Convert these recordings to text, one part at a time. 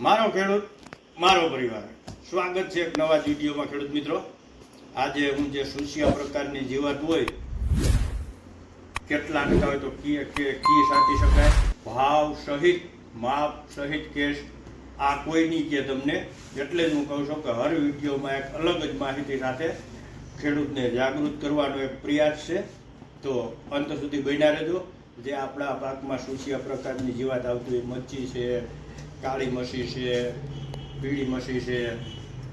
મારો ખેડૂત, મારો પરિવાર. સ્વાગત છે એક નવા વિડીયોમાં ખેડૂત મિત્રો. આજે હું જે સુશિયા પ્રકારની જીવાત હોય, કેટલા ટકા હોય તો કે કી સાચી શકાય. ભાવ સહિત, માપ સહિત કેસ, આ કોઈ નહીં કે તમને, એટલે જ હું કહું છું કે હર વિડીયોમાં એક અલગ જ માહિતી સાથે ખેડૂતને જાગૃત કરવાનો એક પ્રયાસ છે. તો અંત સુધી બન્યા રહેજો. જે આપણા પાકમાં સુશિયા પ્રકારની જીવાત આવતી હોય, મચ્છી છે કાળી મસી છે, પીળી મસી છે,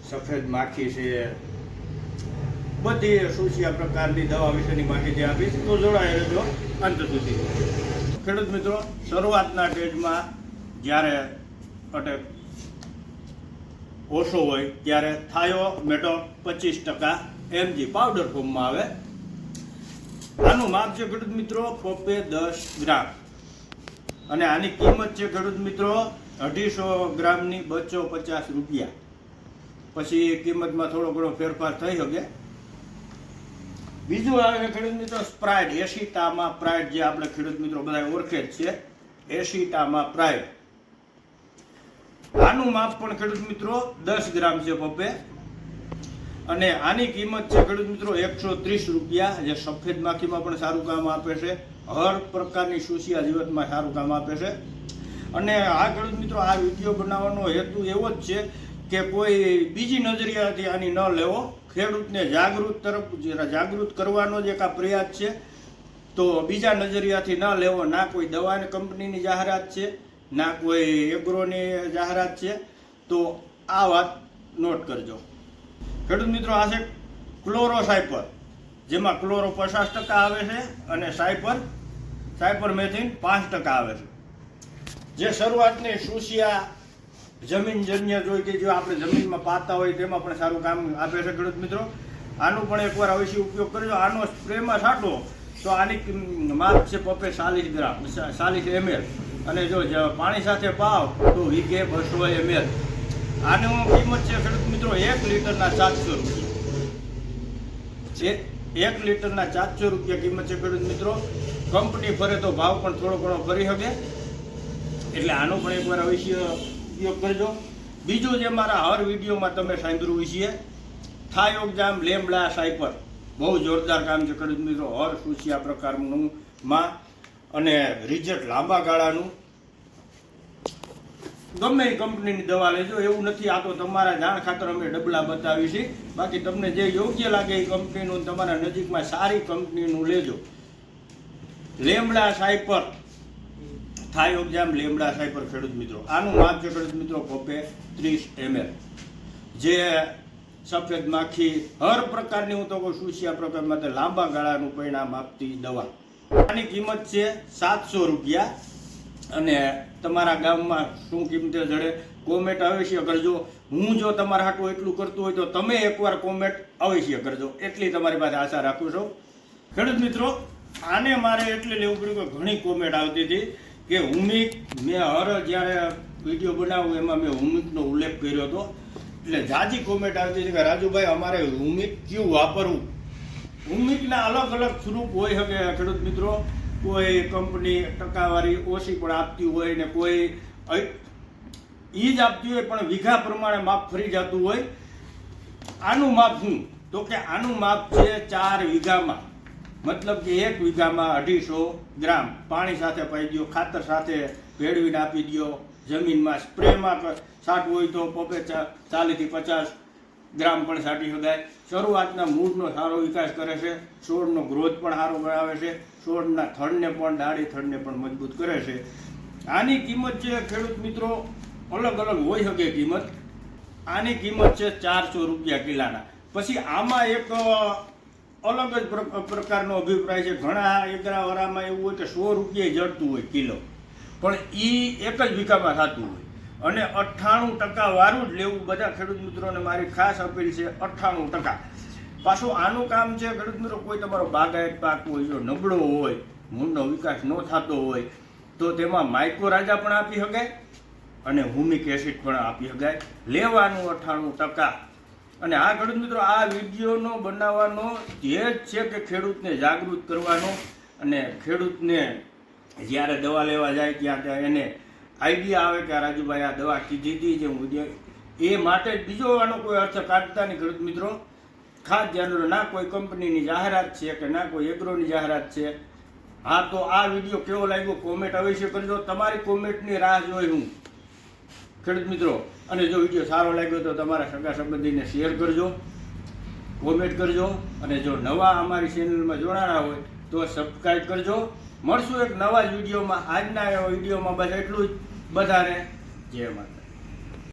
સફેદ માખી છે. બધી સુશિયા પ્રકારની દવા વિશેની માહિતી આપીશ. તો જોડાઈ રહેજો અંત સુધી. ખેડૂત મિત્રો, શરૂઆતના સ્ટેજમાં જ્યારે અટેક ઓછો હોય ત્યારે થાયો મેટો પચીસ ટકા એમજી પાવડર ફોર્મમાં આવે. આનું માપ છે ખેડૂત મિત્રો પપ્પે દસ ગ્રામ. અને આની કિંમત છે ખેડૂત મિત્રો અઢીસો ગ્રામની બસો પચાસ રૂપિયા. પછી કિંમતમાં થોડો ઘણો ફેરફાર થઈ શકે. બીજું આવે ખેડૂત મિત્રો, સ્પ્રાઇટ. એસી ટામાં પ્રાઇડ જે આપણે ખેડૂત મિત્રો બધા ઓળખે જ છે. એસી ટામાં પ્રાઇડ આનું માપ પણ ખેડૂત મિત્રો દસ ગ્રામ છે પપ્પે અને આની કિંમત છે ખેડૂત મિત્રો એકસો ત્રીસ રૂપિયા. જે સફેદ માખીમાં પણ સારું કામ આપે છે. હર પ્રકારની સુશિયા જીવતમાં સારું કામ આપે છે. અને આ ખેડૂત મિત્રો આ વીડિયો બનાવવાનો હેતુ એવો જ છે કે કોઈ બીજી નજરિયાથી આની ન લેવો. ખેડૂતને જાગૃત તરફ જાગૃત કરવાનો જ એક આ પ્રયાસ છે. તો બીજા નજરિયાથી ન લેવો, ના કોઈ દવાની કંપનીની જાહેરાત છે, ના કોઈ એગ્રોની જાહેરાત છે. તો આ વાત નોટ કરજો. ખેડૂત મિત્રો, આ છે ક્લોરો સાયપર જેમાં ક્લોરો પચાસ ટકા આવે છે અને સાયપર સાયપર મેથિન પાંચ ટકા આવે છે. જે શરૂઆતની સુશિયા જમીનજન્ય જોઈ કે જો આપણે જમીનમાં પાતા હોય તેમાં પણ સારું કામ આપે છે, ખેડૂત મિત્રો. આનું પણ એકવાર અવશ્ય ઉપયોગ કરજો. આનો સ્પ્રેમાં છાંટો તો આની માપ છે પપ્પે ચાલીસ ગ્રામ ચાલીસ એમએલ. અને જો પાણી સાથે પાવ, તો વીઘે બસો એમએલ. આનું કિંમત છે, ખેડૂત મિત્રો, એક લીટરના સાતસો રૂપિયા. એક લીટરના ચારસો રૂપિયા કિંમત છે, ખેડૂત મિત્રો. કંપની ફરે તો ભાવ પણ થોડો ઘણો ફરી શકે. એટલે આનો પણ એકવાર અવશ્ય ઉપયોગ કરજો. બીજું જે મારા હર વિડીયોમાં તમે સાંભળ્યું છે થાયોગજામ લેમડા સાયપર. બહુ જોરદાર કામ છે ખેડૂત મિત્રો. હર સુશિયા પ્રકારનું માં અને રિઝલ્ટ લાંબા ગાળાનું. ગમે એ કંપનીની દવા લેજો, એવું નથી. આ તો તમારા જાણ ખાતર અમે ડબલા બતાવી છે. બાકી તમને જે યોગ્ય લાગે એ કંપનીનું, તમારા નજીકમાં સારી કંપનીનું લેજો. Lambda cyper. થાઈ ઓક્ઝામ લેમડા સાયપર ખેડૂત મિત્રો. આનું માપ છે ખેડૂત મિત્રો કોપે ત્રીસ એમએલ. જે સફેદ માખી હર પ્રકારની હું તો કહું સુશિયા પ્રકાર માટે લાંબા ગાળાનું પરિણામ આપતી દવા. આની કિંમત છે સાતસો રૂપિયા. અને તમારા ગામમાં શું કિંમતે જડે, કોમેન્ટ અવશ્ય કરજો. હું જો તમારા હાટું એટલું કરતું હોય તો તમે એકવાર કોમેન્ટ અવશ્ય કરજો. એટલી તમારી પાસે આશા રાખું છું. ખેડૂત મિત્રો, આને મારે એટલે લેવું પડ્યું કે ઘણી કોમેન્ટ આવતી હતી. કે હુમિક મેં હર જ્યારે વીડિયો બનાવું એમાં મેં હુમિકનો ઉલ્લેખ કર્યો હતો. એટલે જાજી કોમેન્ટ આવતી હતી કે, રાજુભાઈ, અમારે હુમિક કયું વાપરવું? હુમિકના અલગ અલગ સ્વરૂપ હોય શકે, ખેડૂત મિત્રો. કોઈ કંપની ટકાવારી ઓછી પણ આપતી હોય ને કોઈ એ જ આપતી હોય, પણ વીઘા પ્રમાણે માપ ફરી જતું હોય. આનું માપ શું? તો કે આનું માપ છે ચાર વીઘામાં. મતલબ કે એક વીઘામાં અઢીસો ગ્રામ પાણી સાથે પાઈ દો ખાતર સાથે ભેળવીને આપી દો જમીનમાં સ્પ્રેમાં છાંટવું હોય તો પોપે ચાલીસથી પચાસ ગ્રામ પણ છાંટી શકાય. શરૂઆતના મૂળનો સારો વિકાસ કરે છે. છોડનો ગ્રોથ પણ સારો બનાવે છે. છોડના થડને પણ, ડાળી થડને પણ મજબૂત કરે છે. આની કિંમત છે, ખેડૂત મિત્રો, અલગ અલગ હોઈ શકે કિંમત. આની કિંમત છે ચારસો રૂપિયા કિલાના. પછી આમાં એક અલગ જ પ્ર- પ્રકારનો અભિપ્રાય છે. ઘણા એકરાવાળામાં એવું હોય કે સો રૂપિયા જડતું હોય કિલો. પણ એ એક જ વીઘામાં થતું હોય. અને અઠ્ઠાણું ટકા વારું જ લેવું બધા ખેડૂત મિત્રોને મારી ખાસ અપીલ છે, અઠ્ઠાણું ટકા. પાછું આનું કામ છે, ખેડૂત મિત્રો, કોઈ તમારો બાગાયત પાક હોય, જો નબળો હોય, મૂળનો વિકાસ ન થતો હોય, તો તેમાં માઇક્રો રાજા પણ આપી શકાય અને હુમિક એસિડ પણ આપી શકાય. લેવાનું અઠ્ઠાણું ટકા. અને આ ખેડૂત મિત્રો આ વિડીયોનો બનાવવાનો ધ્યેય છે કે ખેડૂતને જાગૃત કરવાનો અને ખેડૂતને જ્યારે દવા લેવા જાય ત્યાં ત્યાં એને આઈડિયા આવે કે આ રાજુભાઈ આ દવા કીધી હતી જે હું એ માટે બીજો આનો કોઈ અર્થ કાઢતા નહીં ખેડૂત મિત્રો. ખાસ ધ્યાન ના કોઈ કંપનીની જાહેરાત છે કે ના કોઈ એગ્રોની જાહેરાત છે. હા, તો આ વીડિયો કેવો લાગ્યો? કોમેન્ટ અવશ્ય કરજો. તમારી કોમેન્ટની રાહ જોઈ હું. ખેડૂત મિત્રો, અને જો વીડિયો સારો લાગ્યો તો તમારા સગા સંબંધીને શેર કરજો કોમેન્ટ કરજો, અને જો નવા અમારી ચેનલમાં જોડાણા હોય તો સબસ્ક્રાઈબ કરજો. મળશું એક નવા જ વિડીયોમાં. આજના વિડીયોમાં બસ એટલું જ. બધાને જય માતા